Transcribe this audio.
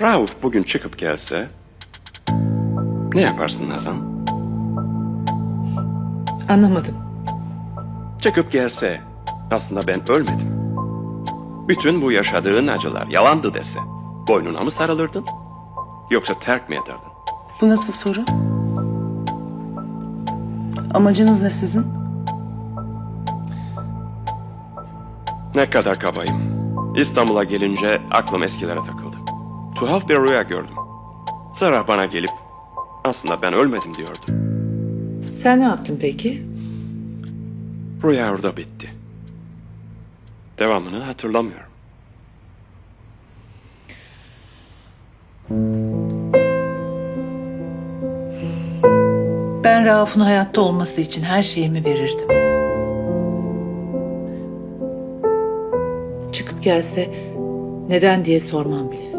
Rauf bugün çıkıp gelse ne yaparsın Nazan? Anlamadım. Çıkıp gelse aslında ben ölmedim. Bütün bu yaşadığın acılar yalandı dese boynuna mı sarılırdın? Yoksa terk mi ederdin? Bu nasıl soru? Amacınız ne sizin? Ne kadar kabayım. İstanbul'a gelince aklım eskilere takıldı. Tuhaf bir rüya gördüm. Sarah bana gelip aslında ben ölmedim diyordu. Sen ne yaptın peki? Rüya orada bitti. Devamını hatırlamıyorum. Ben Rauf'un hayatta olması için her şeyimi verirdim. Çıkıp gelse neden diye sormam bile.